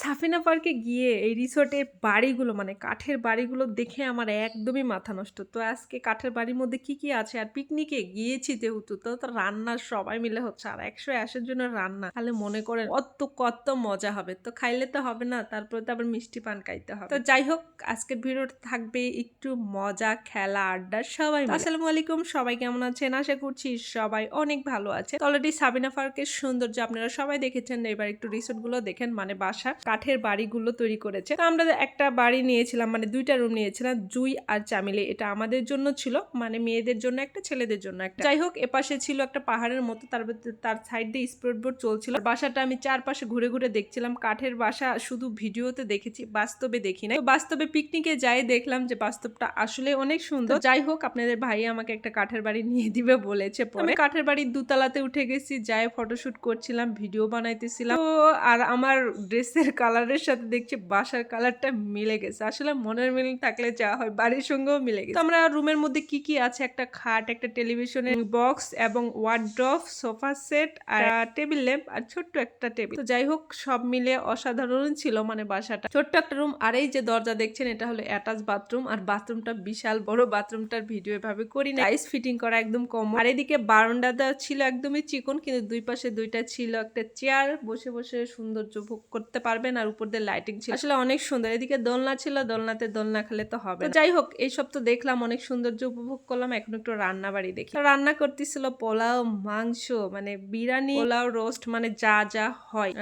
সাফিনা পার্কে গিয়ে এই রিসোর্টে বাড়িগুলো মানে কাঠের বাড়িগুলো দেখে আমার একদমই মাথা নষ্ট। তো আজকে কাঠের বাড়ির মধ্যে কি কি আছে? আর পিকনিকে গিয়েছি যেহেতু, তো রান্না সবাই মিলে হচ্ছে। আর একশো আশের জন্য রান্না। তাহলে মনে করেন কত কত মজা হবে। তো খাইলে তো হবে না, তারপরে তো আবার মিষ্টি পান খাইতে হবে। তো যাই হোক, আজকের ভিডিওটা থাকবে একটু মজা, খেলা, আড্ডা, সবাই আসসালামু আলাইকুম, সবাই কেমন আছেন? আশা করছি সবাই অনেক ভালো আছে অলরেডি সাবিনা পার্কের সৌন্দর্য আপনারা সবাই দেখেছেন। এবার একটু রিসোর্টগুলো দেখেন মানে বাসা। কাঠের বাড়িগুলো তৈরি করেছে। তো আমরা একটা বাড়ি নিয়েছিলাম মানে দুইটা রুম নিয়েছিলাম, জুই আর চামিলে। এটা আমাদের জন্য ছিল মানে মেয়েদের জন্য একটা, ছেলেদের জন্য একটা। যাই হোক, এপাশে ছিল একটা পাহাড়ের মতো, তার তার সাইড দিয়ে স্পিড বোর্ড চলছিল। বাসাটা আমি চারপাশে ঘুরে ঘুরে দেখছিলাম। কাঠের বাসা শুধু ভিডিওতে দেখেছি, বাস্তবে দেখি না বাস্তবে পিকনিকে যাই দেখলাম যে বাস্তবটা আসলে অনেক সুন্দর। যাই হোক, আপনাদের ভাই আমাকে একটা কাঠের বাড়ি নিয়ে দিবে বলেছে পরে। কাঠের বাড়ির দুতলাতে উঠে গেছি, যাই ফটোশুট করছিলাম ভিডিও বানাইতেছিলাম। তো আর আমার ড্রেসের কালারের সাথে দেখছি বাসার কালারটা মিলে গেছে। আসলে মনের মিল থাকলে যা হয়, বাড়ির সঙ্গেও মিলে গেছে। আমরা রুমের মধ্যে কি কি আছে? একটা খাট, একটা টেলিভিশনের বক্স এবং ওয়ার্ড্রফ, সোফা সেট আর টেবিল ল্যাম্প আর ছোট্ট একটা টেবিল। তো যাই হোক, সব মিলে অসাধারণ ছিল মানে বাসাটা। ছোট্ট একটা রুম আর এই যে দরজা দেখছেন, এটা হলো অ্যাটাচ বাথরুম। আর বাথরুমটা বিশাল বড়, বাথরুমটার ভিডিও এভাবে করি না। টাইস ফিটিং করা একদম কম। আর এদিকে বারান্দাটা ছিল একদমই চিকন, কিন্তু দুই পাশে দুইটা ছিল একটা চেয়ার। বসে বসে সৌন্দর্য ভোগ করতে পারবেন আর উপর দিয়ে লাইটিং ছিল। আসলে অনেক সুন্দর। এদিকে দোলনা ছিল দোলনাতে দোলনা খেলে তো হবে যাই হোক এইসব তো দেখলাম অনেক সৌন্দর্য উপভোগ করলাম। এখন একটু রান্না বাড়ি দেখি রান্না করতেছিল পোলাও মাংস মানে বিরিয়ানি পোলাও রোস্ট মানে যা যা হয়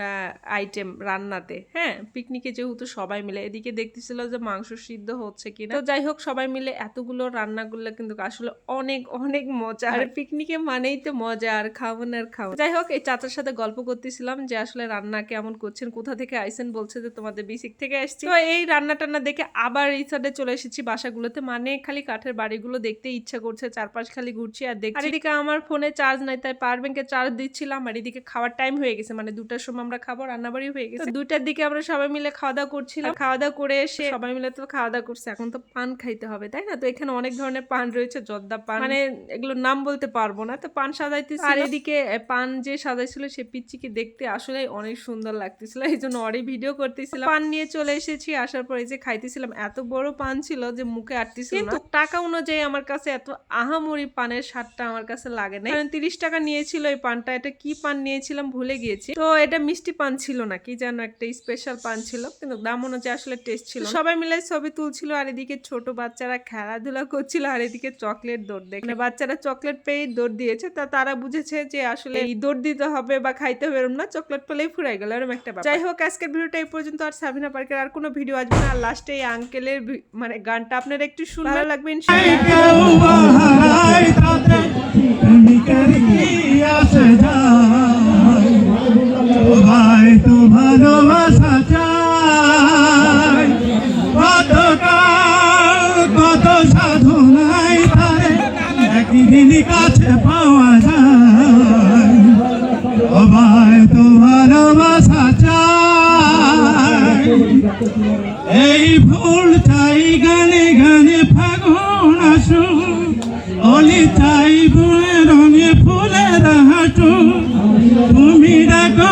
আইটেম রান্নাতে। হ্যাঁ পিকনিকে যেহেতু সবাই মিলে এদিকে দেখতেছিল যে মাংস সিদ্ধ হচ্ছে কিনা। তো যাই হোক সবাই মিলে এতগুলো রান্নাগুলো কিন্তু আসলে অনেক অনেক মজা। আর পিকনিকে মানেই তো মজা আর খাব না আর খাব যাই হোক এই চাচার সাথে গল্প করতেছিলাম যে আসলে রান্না কেমন করছেন কোথা থেকে আইসেন বলছে যে তোমাদের বেসিক থেকে আসছি। তো এই রান্না টান্না দেখে আবার এই সাইডে চলে এসেছি বাসাগুলোতে। মানে খালি কাঠের বাড়িগুলো দেখতে ইচ্ছা করছে চারপাশ খালি ঘুরছি আর দেখছি। এদিকে আমার ফোনে চার্জ নাই তাই পাওয়ার ব্যাংকে চার্জ দিচ্ছিলাম আর এদিকে খাওয়ার টাইম হয়ে গেছে। মানে দুটার সময় আমরা খাব রান্নাবাড়ি হয়ে গেছে। দুটার দিকে আমরা সবাই মিলে খাওয়া দাওয়া করছিলাম। খাওয়া দাওয়া করে এসে সবাই মিলে তো খাওয়া দাওয়া করছে এখন তো পান খাইতে হবে তাই না? তো এখানে অনেক ধরনের পান রয়েছে জর্দা পান। মানে এগুলো নাম বলতে পারব না তো পান সাজাইতেছি আর এদিকে পান যে সাজাইছিল সে পিচ্চিকে দেখতে আসলে অনেক সুন্দর লাগতেছিল এই জন্য অরে ভিডিও করতেছিলাম। পান নিয়ে চলে এসেছি আসার পরে যে খাইতেছিলাম এত বড় পান ছিল যে মুখে আটতেছিল কিন্তু টাকা অনুযায়ী আমার কাছে এত আহামরি পানের স্বাদটা আমার কাছে লাগে না কারণ তিরিশ টাকা নিয়েছিল এই পানটা এটা কি পান নিয়েছিলাম ভুলে গিয়েছি। তো এটা মিষ্টি পান ছিল না কি যেন একটা স্পেশাল পান ছিল কিন্তু দাম অনুযায়ী আসলে টেস্ট ছিল সবাই মিলে ছবি তুলছিল আর এদিকে ছোট বাচ্চারা খেলাধুলা করছিল আর এদিকে চকলেট দৌড় দেখে। মানে বাচ্চারা চকলেট পেয়ে দৌড় দিয়েছে তা তারা বুঝেছে যে আসলে এই দৌড় দিতে হবে বা খাইতে হবে এরম না চকলেট পেলেই ফুরাই গেল এরকম একটা যাই হোক আজকের ভিডিওটা এই পর্যন্ত আর সাবিনা পার্কের আর কোনো ভিডিও আসবে না। আর লাস্টে এই আঙ্কেলের মানে গানটা আপনারা একটু শুনলে লাগবে তো ভালোবাসা কত কত সাধনায় তারে একদিন কাছে পাওয়া এই ফুল তাই গানে গানে ফাগুন আসু, অলি তাই বুয়ে রঙে ফুলের হাঁটু। তুমি ডাকো